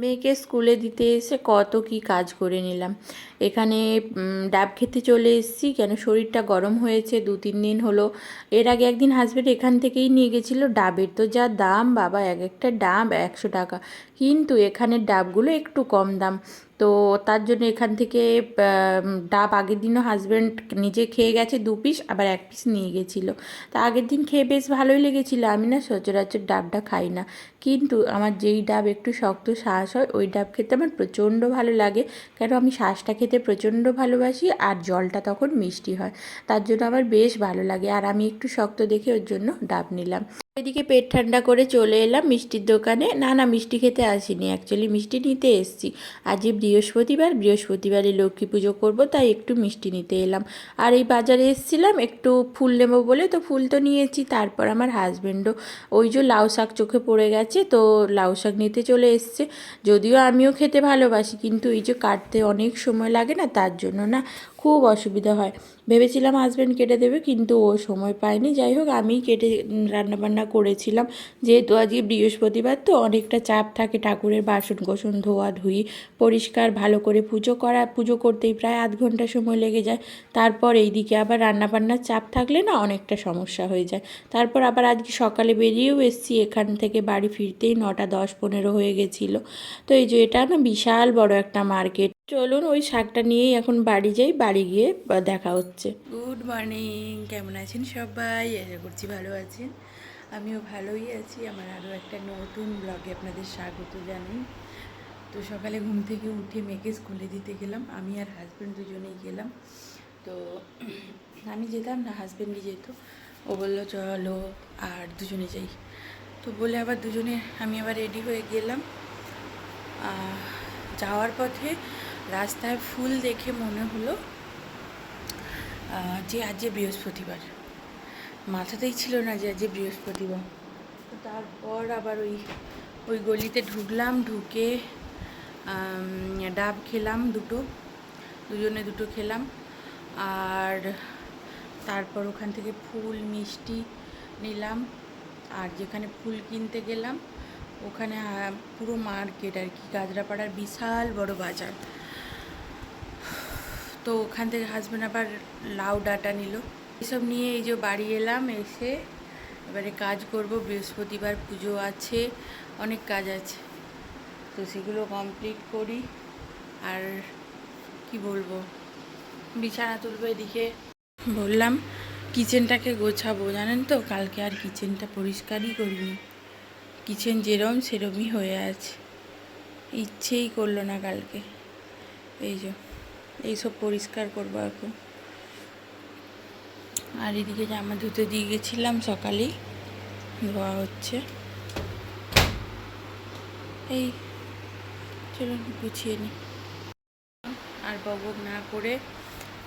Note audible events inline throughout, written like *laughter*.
মেয়েকে স্কুলে দিতে এসে কত কি কাজ করে নিলাম। এখানে ডাব খেতে চলে এসেছি। কেন শরীরটা গরম হয়েছে, দু তিন দিন হলো। এর আগে একদিন হাজব্যান্ড এখান থেকেই নিয়ে গেছিল ডাবের। তো যা দাম বাবা, এক একটা ডাব একশো টাকা। কিন্তু এখানের ডাবগুলো একটু কম দাম। তো তার জন্য এখান থেকে ডাব আগের দিনও হাজব্যান্ড নিজে খেয়ে গেছে দু পিস আবার এক পিস নিয়ে গেছিল। তা আগের দিন খেয়ে বেশ ভালোই লেগেছিলো। আমি না সচরাচর ডাবটা খাই না। কিন্তু আমার যেই ডাব একটু শক্ত শ্বাস হয়, ওই ডাব খেতে আমার প্রচণ্ড ভালো লাগে। কেন আমি শ্বাসটা খেতে প্রচণ্ড ভালোবাসি আর জলটা তখন মিষ্টি হয়। তার জন্য আমার বেশ ভালো লাগে। আর আমি একটু শক্ত দেখে ওর জন্য ডাব নিলাম। এদিকে পেট ঠান্ডা করে চলে এলাম মিষ্টির দোকানে। না না, মিষ্টি খেতে আসিনি। অ্যাকচুয়ালি মিষ্টি নিতে এসেছি। আজকে বৃহস্পতিবার, বৃহস্পতিবারে লক্ষ্মী পুজো করব, তাই একটু মিষ্টি নিতে এলাম। আর এই বাজারে এসেছিলাম একটু ফুল নেব বলে, তো ফুল তো নিয়েছি, তারপর আমার হাজব্যান্ডও ওই যে লাউ শাক চোখে পড়ে গেছে, তো লাউ শাক নিতে চলে এসছে। যদিও আমিও খেতে ভালোবাসি, কিন্তু এই যে কাটতে অনেক সময় লাগে না, তার জন্য না খুব অসুবিধা হয়। ভেবেছিলাম হাজব্যান্ড কেটে দেবে, কিন্তু ও সময় পায়নি। যাই হোক, আমিই কেটে রান্নাবান্না করেছিলাম। যেহেতু আজকে বৃহস্পতিবার, তো অনেকটা চাপ থাকে ঠাকুরের বাসন কোসন ধোয়া ধুই, পরিষ্কার, ভালো করে পুজো করা, পুজো করতেই প্রায় আধ ঘণ্টা সময় লেগে যায়। তারপর এইদিকে আবার রান্নাবান্নার চাপ থাকলে না অনেকটা সমস্যা হয়ে যায়। তারপর আবার আজকে সকালে বেরিয়েও এসেছি, এখান থেকে বাড়ি ফিরতেই নটা দশ পনেরো হয়ে গেছিল। তো এই যে এটা না বিশাল বড় একটা মার্কেট। চলুন ওই শাকটা নিয়েই এখন বাড়ি যাই, বাড়ি গিয়ে দেখা হচ্ছে। গুড মর্নিং কেমন আছেন সবাই? আশা করছি ভালো আছেন। আমিও ভালোই আছি। আমার আরও একটা নতুন ব্লগে আপনাদের স্বাগত জানাই। তো সকালে ঘুম থেকে উঠে মেয়েকে স্কুলে দিতে গেলাম। আমি আর হাজব্যান্ড দুজনেই গেলাম। তো আমি যেতাম না হাজব্যান্ডই যেত। ও বলল, চলো আর দুজনে যাই। তো বলে আবার দুজনে, আমি আবার রেডি হয়ে গেলাম। যাওয়ার পথে রাস্তায় ফুল দেখে মনে হলো যে আজ যে বৃহস্পতিবার। মাথাতেই ছিল না যে আজ যে বৃহস্পতিবার তারপর আবার ওই ওই গলিতে ঢুকলাম, ঢুকে ডাব খেলাম দুটো, দুজনে দুটো খেলাম। আর তারপর ওখান থেকে ফুল, মিষ্টি নিলাম। আর যেখানে ফুল কিনতে গেলাম, ওখানে পুরো মার্কেট আর কি, গাজরাপাড়ার বিশাল বড় বাজার। তো ওখান থেকে হাজব্যান্ড আবার লাউ ডাটা নিল। এসব নিয়ে এই যে বাড়ি এলাম, এসে এবারে কাজ করব, বৃহস্পতিবার পুজো আছে, অনেক কাজ আছে। তো সেগুলো কমপ্লিট করি। আর কি বলব? বিছানা তুলবো এদিকে। বললাম কিচেনটাকে গোছাবো, জানেন তো? কালকে আর কিচেনটা পরিষ্কারই করিনি। কিচেন যেরম সেরমই হয়ে আছে। ইচ্ছেই করল না কালকে। এই যে, এইসব পরিষ্কার করব এখন। আর এদিকে জামা ধুতে দিয়ে গেছিলাম সকালেই ধোয়া হচ্ছে। এই চলুন গুছিয়ে নিই আর বকবক না করে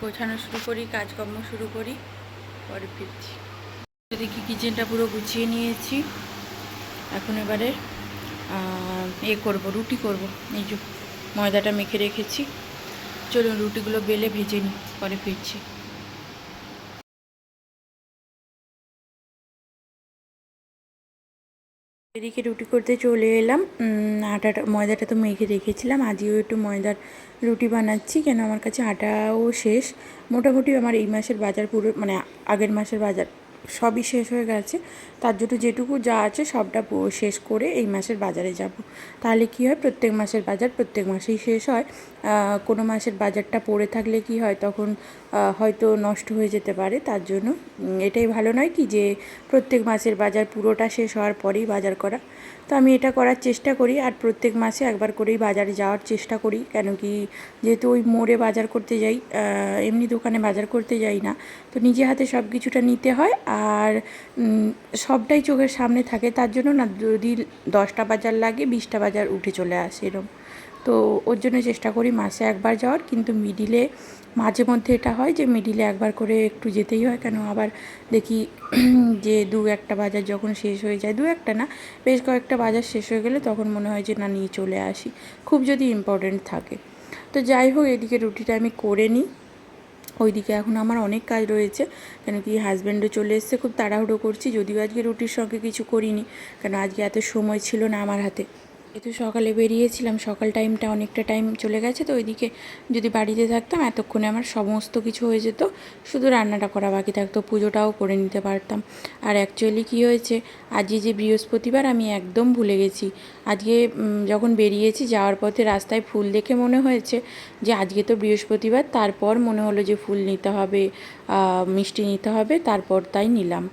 গোছানো শুরু করি, কাজকর্ম শুরু করি, পরে ফিরছি। দেখি কিচেনটা পুরো গুছিয়ে নিয়েছি। এখন এবারে এ করব, রুটি করব। এই যে ময়দাটা মেখে রেখেছি। চলুন রুটিগুলো বেলে ভেজে নিই পরে ফিরছি। এদিকে রুটি করতে চলে এলাম। আটাটা, ময়দাটা তো মেখে রেখেছিলাম। আজও একটু ময়দার রুটি বানাচ্ছি, কেন আমার কাছে আটাও শেষ। মোটামুটি আমার এই মাসের বাজার পুরো মানে আগের মাসের বাজার সবই শেষ হয়ে গেছে। তার জন্য যেটুকু যা আছে সবটা শেষ করে এই মাসের বাজারে যাব। তাহলে কি হয়, প্রত্যেক মাসের বাজার প্রত্যেক মাসেই শেষ হয়। কোনো মাসের বাজারটা পড়ে থাকলে কি হয়, তখন হয়তো নষ্ট হয়ে যেতে পারে, তার জন্য এটাই ভালো নয় কি যে প্রত্যেক মাসের বাজার পুরোটা শেষ হওয়ার পরেই বাজার করা। তো আমি এটা করার চেষ্টা করি আর প্রত্যেক মাসে একবার করেই বাজারে যাওয়ার চেষ্টা করি, কেন কি যেহেতু ওই মোড়ে বাজার করতে যাই এমনি দোকানে বাজার করতে যাই না, তো নিজে হাতে সব কিছুটা নিতে হয় আর সবটাই চোখের সামনে থাকে, তার জন্য না যদি দশটা বাজার লাগে, বিশটা বাজার উঠে চলে আসে এরম। তো ওর জন্য চেষ্টা করি মাসে একবার যাওয়ার, কিন্তু মিডিলে মাঝে মধ্যে এটা হয় যে মিডিলে একবার করে একটু যেতেই হয়। কেন আবার দেখি *clears throat* যে দু একটা বাজার যখন শেষ হয়ে যায়, দু একটা না, বেশ কয়েকটা বাজার শেষ হয়ে গেলে তখন মনে হয় যে না, নিয়ে চলে আসি। খুব যদি ইম্পর্টেন্ট থাকে। তো যাই হোক, এদিকে রুটিটা আমি করে নিই। ওইদিকে এখন আমার অনেক কাজ রয়েছে, কেন কি হাজব্যান্ডও চলে এসছে, খুব তাড়াহুড়ো করছি। যদিও আজকে রুটির সঙ্গে কিছু করিনি, কেন আজকে এত সময় ছিল না আমার হাতে। যেহেতু সকালে বেরিয়েছিলাম, সকাল টাইমটা অনেকটা টাইম চলে গেছে, তো ওইদিকে যদি বাড়িতে থাকতাম এতক্ষণে আমার সমস্ত কিছু হয়ে যেত, শুধু রান্নাটা করা, বাকি থাকতো পুজোটাও করে নিতে পারতাম। আর অ্যাকচুয়ালি কী হয়েছে আজকে যে বৃহস্পতিবার, আমি একদম ভুলে গেছি। আজকে যখন বেরিয়েছি, যাওয়ার পথে রাস্তায় ফুল দেখে মনে হয়েছে যে, আজকে তো বৃহস্পতিবার, তারপর মনে হলো যে, ফুল নিতে হবে মিষ্টি নিতে হবে, তারপর তাই নিলাম।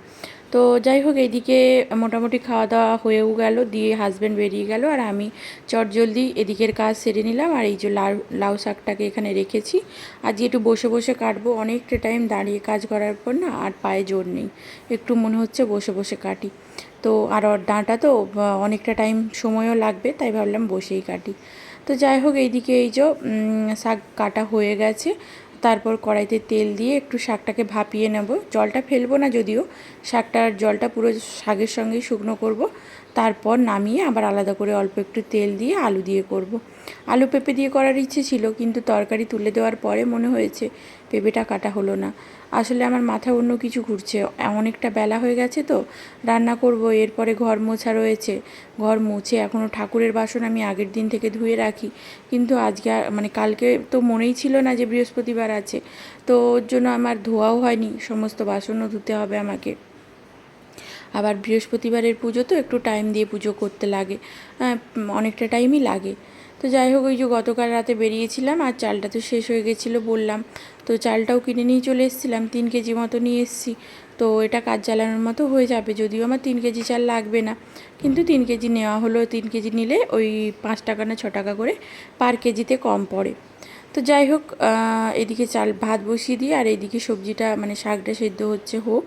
তো যাই হোক এইদিকে মোটামুটি খাওয়া দাওয়া হয়েও গেল, দিয়ে হাজব্যান্ড বেরিয়ে গেল, আর আমি চটজলদি এদিকের কাজ সেরে নিলাম, আর এই যে লাউ লাউ শাকটাকে এখানে রেখেছি। আজকে একটু বসে বসে কাটবো, অনেকটা টাইম দাঁড়িয়ে কাজ করার পর না আর পায়ে জোর নেই, একটু মনে হচ্ছে বসে বসে কাটি। তো আর ডাঁটা তো অনেকটা টাইম সময়ও লাগবে, তাই ভাবলাম বসেই কাটি। তো যাই হোক এইদিকে এই যে শাক কাটা হয়ে গেছে তারপর কড়াইতে তেল দিয়ে একটু শাকটাকে ভাপিয়ে নেব। জলটা ফেলব না যদিও, শাকটার জলটা পুরো শাকের সঙ্গেই শুকনো করব। তারপর নামিয়ে আবার আলাদা করে অল্প একটু তেল দিয়ে আলু দিয়ে করব। আলু পেঁপে দিয়ে করার ইচ্ছে ছিল, কিন্তু তরকারি তুলে দেওয়ার পরে মনে হয়েছে পেঁপেটা কাটা হলো না। আসলে আমার মাথা অন্য কিছু ঘুরছে। অনেকটা বেলা হয়ে গেছে তো রান্না করব এরপরে ঘর মোছা রয়েছে। ঘর মুছে এখনও ঠাকুরের বাসন আমি আগের দিন থেকে ধুয়ে রাখি। কিন্তু আজকে মানে কালকে তো মনেই ছিল না যে বৃহস্পতিবার আছে। তো ওর জন্য আমার ধোয়াও হয়নি সমস্ত বাসনও ধুতে হবে আমাকে। আবার বৃহস্পতিবারের পুজো তো একটু টাইম দিয়ে পুজো করতে লাগে। হ্যাঁ, অনেকটা টাইমই লাগে। তো যাই হোক, ওই যে গতকাল রাতে বেরিয়েছিলাম আর চালটা তো শেষ হয়ে গেছিল বললাম। তো চালটাও কিনে নিয়ে চলে এসেছিলাম, তিন কেজি মতো নিয়ে এসেছি। তো এটা কাজ চালানোর মতো হয়ে যাবে, যদিও আমার তিন কেজি চাল লাগবে না। কিন্তু তিন কেজি নেওয়া হলো, তিন কেজি নিলে ওই পাঁচ টাকা না ছ টাকা করে পার কেজিতে কম পড়ে। তো যাই হোক এদিকে চাল ভাত বসিয়ে দিয়ে আর এদিকে সবজিটা মানে শাকটা সেদ্ধ হচ্ছে হোক,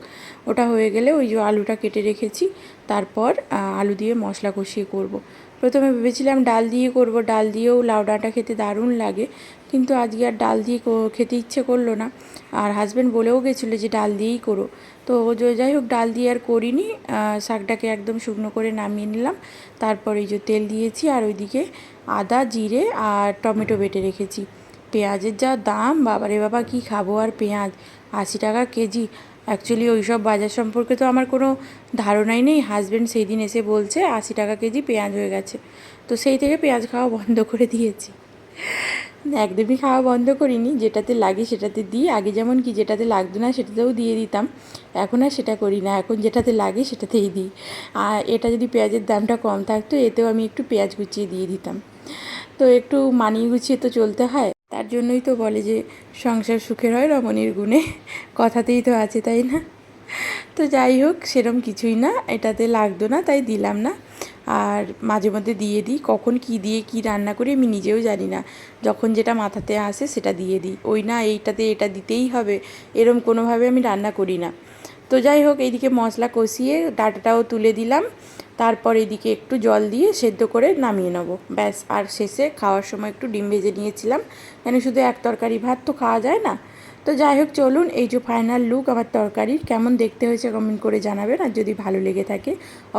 ওটা হয়ে গেলে ওই যে আলুটা কেটে রেখেছি। তারপর আলু দিয়ে মশলা কষিয়ে করব। প্রথমে ভেবেছিলাম ডাল দিয়ে করব, ডাল দিয়েও লাউ ডাঁটা খেতে দারুণ লাগে। কিন্তু আজকে আর ডাল দিয়ে খেতে ইচ্ছে করল না। আর হাজব্যান্ড বলেও গেছিল যে ডাল দিয়েই করো। তো যাই হোক, ডাল দিয়ে আর করিনি। শাকটাকে একদম শুকনো করে নামিয়ে নিলাম। তারপর এই যে তেল দিয়েছি আর ওইদিকে আদা, জিরে আর টমেটো বেটে রেখেছি। পেঁয়াজের যা দাম, বাবারে বাবা, কি খাব আর পেঁয়াজ? আশি টাকা কেজি। অ্যাকচুয়ালি ওই সব বাজার সম্পর্কে তো আমার কোনো ধারণাই নেই। হাজব্যান্ড সেই দিন এসে বলছে, আশি টাকা কেজি পেঁয়াজ হয়ে গেছে। তো সেই থেকে পেঁয়াজ খাওয়া বন্ধ করে দিয়েছি। একদমই খাওয়া বন্ধ করিনি, যেটাতে লাগে সেটাতে দিই। আগে যেমন কি যেটাতে লাগতো না সেটাতেও দিয়ে দিতাম। এখন আর সেটা করি না। এখন যেটাতে লাগে সেটাতেই দিই। আর এটা যদি পেঁয়াজের দামটা কম থাকতো, এতেও আমি একটু পেঁয়াজ কুচিয়ে দিয়ে দিতাম। তো একটু মানিয়ে গুছিয়ে তো চলতে হয়। তার জন্যই তো বলে যে সংসার সুখের হয় রমণীর গুণে। কথাতেই তো আছে, তাই না? তো যাই হোক, সেরম কিছুই না। এটাতে লাগতো না, তাই দিলাম না। আর মাঝে মধ্যে দিয়ে দিই। কখন কি দিয়ে কি রান্না করি আমি নিজেও জানি না। যখন যেটা মাথাতে আসে সেটা দিয়ে দিই। ওই না, এইটাতে এটা দিতেই হবে। এরম কোনোভাবে আমি রান্না করি না। তো যাই হোক, এইদিকে মশলা কষিয়ে ডাটাটাও তুলে দিলাম। তারপর এদিকে একটু জল দিয়ে সেদ্ধ করে নামিয়ে নেব। ব্যাস, আর শেষে খাওয়ার সময় একটু ডিম ভেজে নিয়েছিলাম। কেন শুধু এক তরকারি ভাত তো খাওয়া যায় না? তো যাই হোক, চলুন এই যে ফাইনাল লুক আমার তরকারির, কেমন দেখতে হয়েছে কমেন্ট করে জানাবেন। আর যদি ভালো লেগে থাকে,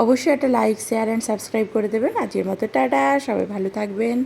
অবশ্যই একটা লাইক শেয়ার অ্যান্ড সাবস্ক্রাইব করে দেবেন। আজকের মতো টাটা, সবাই ভালো থাকবেন।